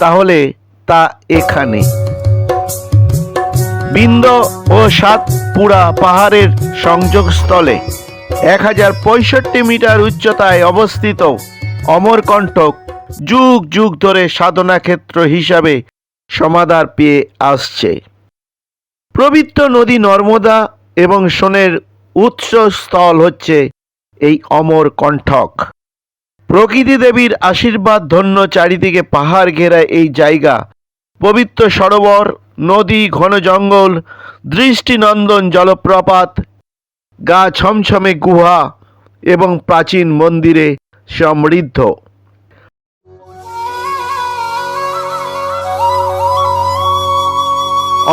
তাহলে তা এখানে। বিন্দ ও সাতপুরা পাহাড়ের সংযোগস্থলে এক হাজার পঁয়ষট্টি মিটার উচ্চতায় অবস্থিত অমরকণ্টক যুগ যুগ ধরে সাধনা ক্ষেত্র হিসাবে সমাদার পেয়ে আসছে। পবিত্র নদী নর্মদা এবং সোনের উৎসস্থল হচ্ছে এই অমর কণ্ঠক প্রকৃতি দেবীর আশীর্বাদ ধন্য চারিদিকে পাহাড় ঘেরা এই জায়গা। পবিত্র সরোবর, নদী, ঘন জঙ্গল, দৃষ্টিনন্দন জলপ্রপাত, গা ছমছমে গুহা এবং প্রাচীন মন্দিরে সমৃদ্ধ।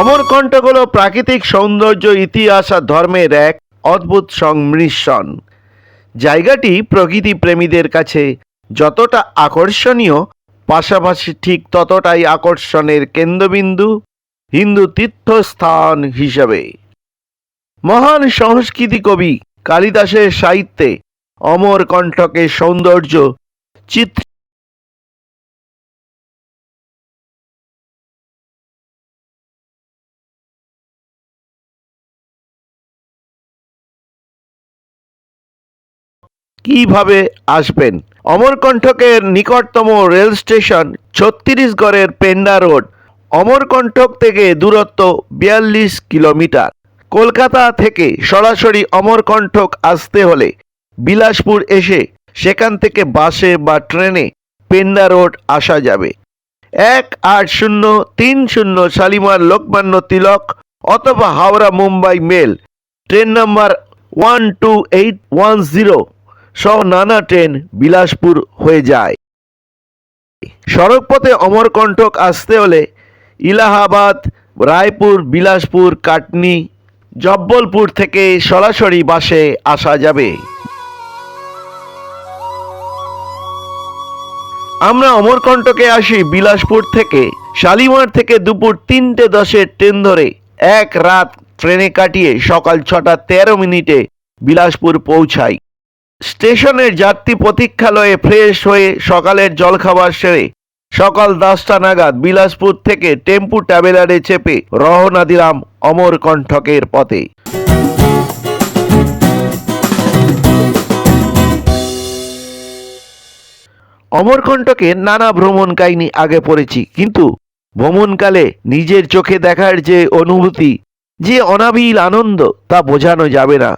অমরকণ্টক হল প্রাকৃতিক সৌন্দর্য, ইতিহাস আর ধর্মের এক অদ্ভুত সংমিশ্রণ। জায়গাটি প্রকৃতি প্রেমীদের কাছে যতটা আকর্ষণীয়, পাশাপাশি ঠিক ততটাই আকর্ষণের কেন্দ্রবিন্দু হিন্দু তীর্থস্থান হিসাবে। মহান সংস্কৃতি কবি কালিদাসের সাহিত্যে অমর কণ্ঠকের সৌন্দর্য, চিত্র কীভাবে আসবেন? অমরকণ্ঠকের নিকটতম রেল স্টেশন ছত্তিশগড়ের পেন্ডা রোড, অমরকণ্ঠক থেকে দূরত্ব বিয়াল্লিশ কিলোমিটার। কলকাতা থেকে সরাসরি অমরকণ্ঠক আসতে হলে বিলাসপুর এসে সেখান থেকে বাসে বা ট্রেনে পেন্ডা রোড আসা যাবে। এক আট শূন্য তিন শূন্য শালিমার লোকমান্য তিলক অথবা Howrah Mumbai mail. Train number one two eight one zero সহ নানা ট্রেন বিলাসপুর হয়ে যায়। সড়কপথে অমরকণ্টক আসতে হলে ইলাহাবাদ, রায়পুর, বিলাসপুর, কাটনি, জব্বলপুর থেকে সরাসরি বাসে আসা যাবে। আমরা অমরকণ্টকে আসি বিলাসপুর থেকে। শালিমার থেকে দুপুর তিনটে দশের ট্রেন ধরে এক রাত ট্রেনে কাটিয়ে সকাল ছটা তেরো মিনিটে বিলাসপুর পৌঁছাই। স্টেশনের যাত্রী প্রতীক্ষালয়ে ফ্রেশ হয়ে সকালের জলখাবার সেরে সকাল দশটা নাগাদ বিলাসপুর থেকে টেম্পু ট্রাভেলারে চেপে রওনা দিলাম অমরকণ্ঠকের পথে। অমরকণ্টকের নানা ভ্রমণ কাহিনী আগে পড়েছি, কিন্তু ভ্রমণকালে নিজের চোখে দেখার যে অনুভূতি, যে অনাবিল আনন্দ তা বোঝানো যাবে না।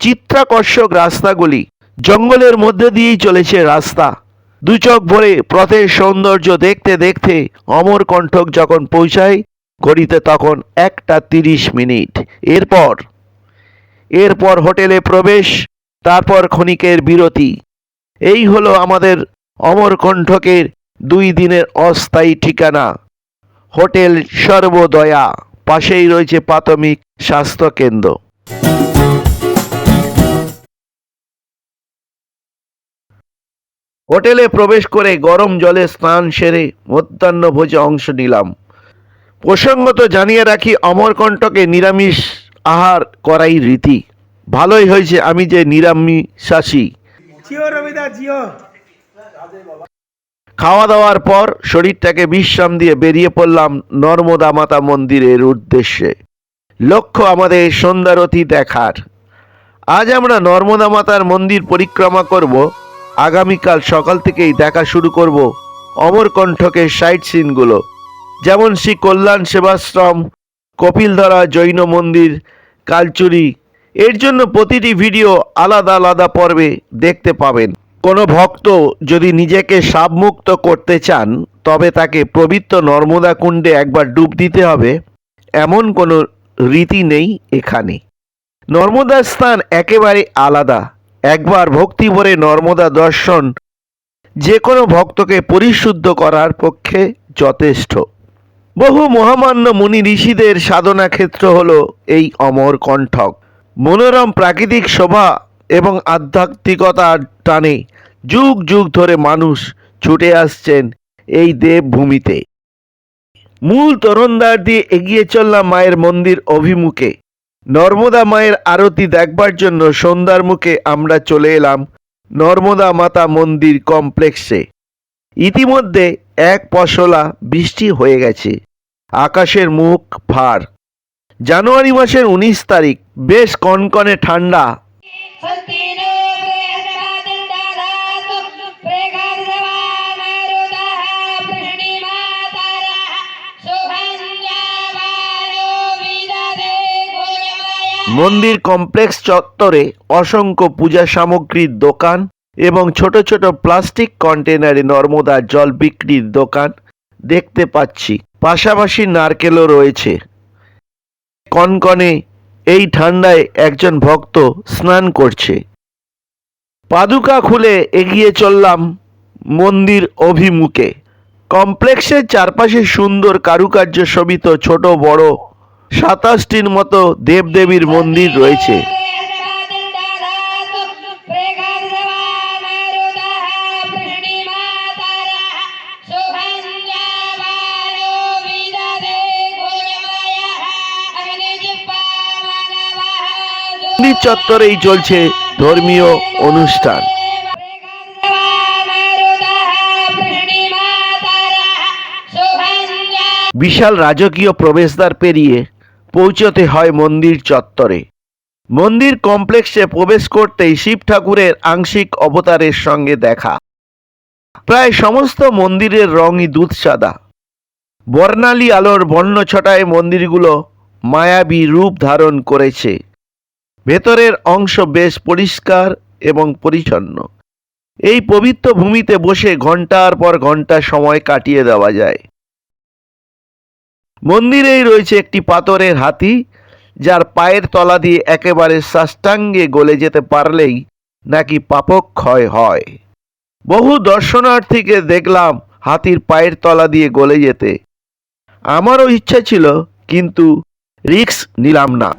চিত্রাকর্ষক রাস্তাগুলি জঙ্গলের মধ্যে দিয়েই চলেছে রাস্তা। দু চোখ ভরে পথের সৌন্দর্য দেখতে দেখতে অমরকণ্ঠক যখন পৌঁছায়, ঘড়িতে তখন একটা তিরিশ মিনিট। এরপর এরপর হোটেলে প্রবেশ, তারপর ক্ষণিকের বিরতি। এই হলো আমাদের অমরকণ্ঠকের দুই দিনের অস্থায়ী ঠিকানা। হোটেল সর্বদয়া, পাশেই রয়েছে প্রাথমিক স্বাস্থ্য হোটেলে প্রবেশ করে গরম জলে স্নান সেরে মধ্যাহ্ন ভোজে অংশ নিলাম। প্রসঙ্গত জানিয়ে রাখি অমরকণ্ঠকে নিরামিষ আহার করাই রীতি। ভালোই হয়েছে আমি যে নিরামিষাসী খাওয়া দাওয়ার পর শরীরটাকে বিশ্রাম দিয়ে বেরিয়ে পড়লাম নর্মদা মাতা মন্দিরের উদ্দেশ্যে। লক্ষ্য আমাদের সন্ধ্যারথী দেখার। আজ আমরা নর্মদা মাতার মন্দির পরিক্রমা করব। আগামীকাল সকাল থেকেই দেখা শুরু করব অমরকণ্ঠকের সাইট সিনগুলো। যেমন শ্রী কল্যাণ সেবাশ্রম, কপিলধারা জৈন মন্দির, কালচুরি। এর জন্য প্রতিটি ভিডিও আলাদা আলাদা পর্বে দেখতে পাবেন। কোনো ভক্ত যদি নিজেকে সাবমুক্ত করতে চান, তবে তাকে পবিত্র নর্মদা কুণ্ডে একবার ডুব দিতে হবে। এমন কোনো রীতি নেই এখানে। নর্মদা স্থান একেবারে আলাদা। একবার ভক্তি ভরে নর্মদা দর্শন। যে কোনো ভক্তকে পরিশুদ্ধ করার পক্ষে যথেষ্ট। বহু মহামান্য মুনি ঋষিদের সাধনা ক্ষেত্র হল এই অমর কণ্ঠক। মনোরম প্রাকৃতিক শোভা এবং আধ্যাত্মিকতার টানে যুগ যুগ ধরে মানুষ ছুটে আসছেন এই দেবভূমিতে। মূল তরণদ্বার দিয়ে এগিয়ে চললাম মায়ের মন্দির অভিমুখে। নর্মদা মায়ের আরতি দেখবার জন্য সন্ধ্যার মুখে আমরা চলে এলাম নর্মদা মাতা মন্দির কমপ্লেক্সে। ইতিমধ্যে এক পশলা বৃষ্টি হয়ে গেছে। আকাশের মুখ ভার। জানুয়ারি মাসের উনিশ তারিখ। বেশ কনকনে ঠান্ডা। মন্দির কমপ্লেক্স চত্বরে অসংখ্য পূজা সামগ্রীর দোকান এবং ছোট ছোট প্লাস্টিক কন্টেনারে নর্মদা জল বিক্রির দোকান দেখতে পাচ্ছি। পাশাপাশি নারকেলও রয়েছে। কনকনে এই ঠান্ডায় একজন ভক্ত স্নান করছে। পাদুকা খুলে এগিয়ে চললাম মন্দির অভিমুখে। কমপ্লেক্সের চারপাশে সুন্দর কারুকার্য শোভিত ছোট বড় সাতাশটির মতো দেবদেবীর মন্দির রয়েছে। চত্বরেই চলছে ধর্মীয় অনুষ্ঠান। বিশাল রাজকীয় প্রবেশদ্বার পেরিয়ে পৌঁছতে হয় মন্দির চত্বরে। মন্দির কমপ্লেক্সে প্রবেশ করতেই শিব ঠাকুরের আংশিক অবতারের সঙ্গে দেখা। প্রায় সমস্ত মন্দিরের রঙই দুধ সাদা বর্ণালী আলোর বর্ণ ছটায় মন্দিরগুলো মায়াবী রূপ ধারণ করেছে। ভেতরের অংশ বেশ পরিষ্কার এবং পরিচ্ছন্ন। এই পবিত্র ভূমিতে বসে ঘণ্টার পর ঘণ্টা সময় কাটিয়ে দেওয়া যায়। মন্দিরেই রয়েছে একটি পাথরের হাতি, যার পায়ের তলা দিয়ে একেবারে সাষ্টাঙ্গে গলে যেতে পারলেই নাকি পাপক্ষয় হয়। বহু দর্শনার্থীকে দেখলাম হাতির পায়ের তলা দিয়ে গলে যেতে। আমারও ইচ্ছা ছিল, কিন্তু রিক্স নিলাম না।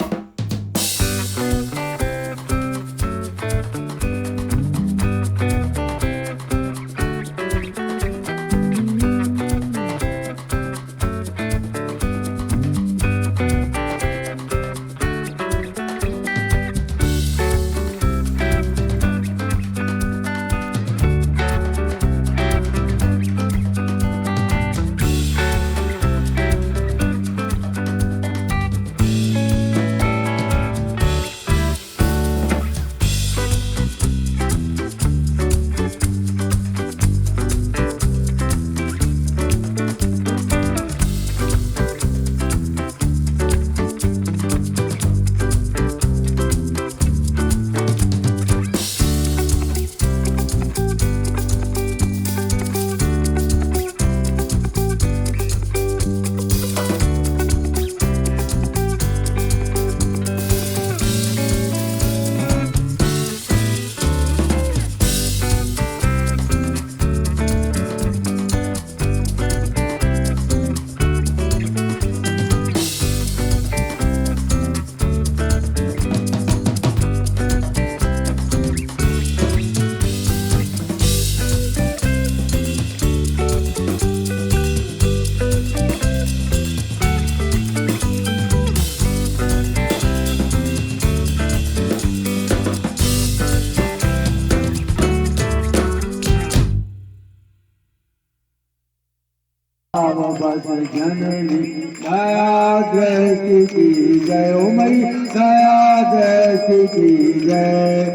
जननी दया दृष्टि की जय ओ मई दया दृष्टि की जय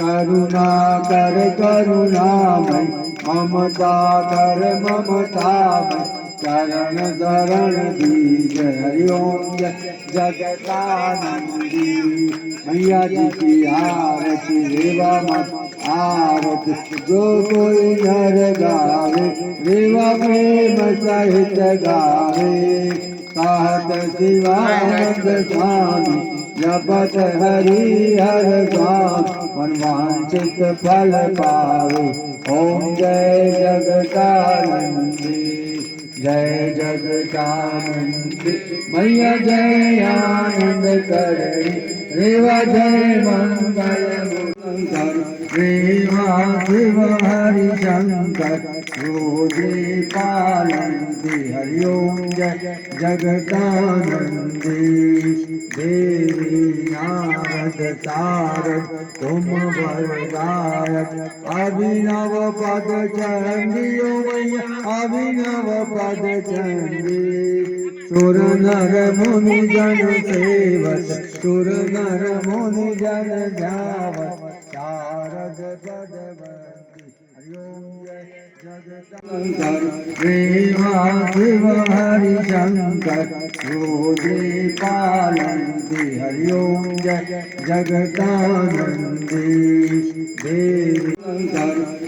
करुणा कर करुणा मई ममता कर ममता मई चरण शरण दीज हरि ओम जगदानंदी। मैया जी की आरती रेवा मत आरती जो कोई नर गावे रेवा प्रेम सहित गावे। कहत शिवानंद स्वामी, जपत हरि हर गान मन वांछित फल पावे। ओम जय जगदानंदी। जय जगदानंद मैया जय आनंद करे रेवा जय मंगल मंगल रेवा हरि शंकर जगदानंदी देवी तुम वरदायक अभिनव पद ओ मैया अभिनव पद चंडी सुर नर मुनि जन सेवक सुर नर मुनि जन जावत हरि ओम जय जगदंकर रेवा शिव हरि शंकर रोजे पालन्ति हरि ओम जय जगदानंदी देवी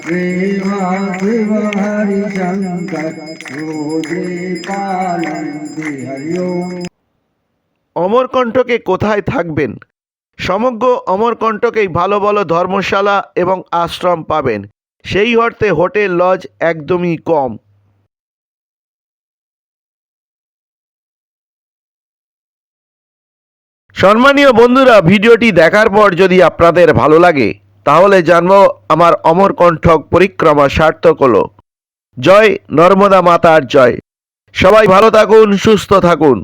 रेवा शिव हरि शंकर रोजे पालन्ति हरि ओम অমরকণ্টকে কোথায় থাকবেন সমগ্র অমরকণ্টকেই ভালো ভালো ধর্মশালা এবং আশ্রম পাবেন। সেই অর্থে হোটেল, লজ একদমই কম। সম্মানীয় বন্ধুরা, ভিডিওটি দেখার পর যদি আপনাদের ভালো লাগে, তাহলে জানব আমার অমরকণ্ঠক পরিক্রমা সার্থক হলো। জয় নর্মদা মাতার জয়। সবাই ভালো থাকুন, সুস্থ থাকুন।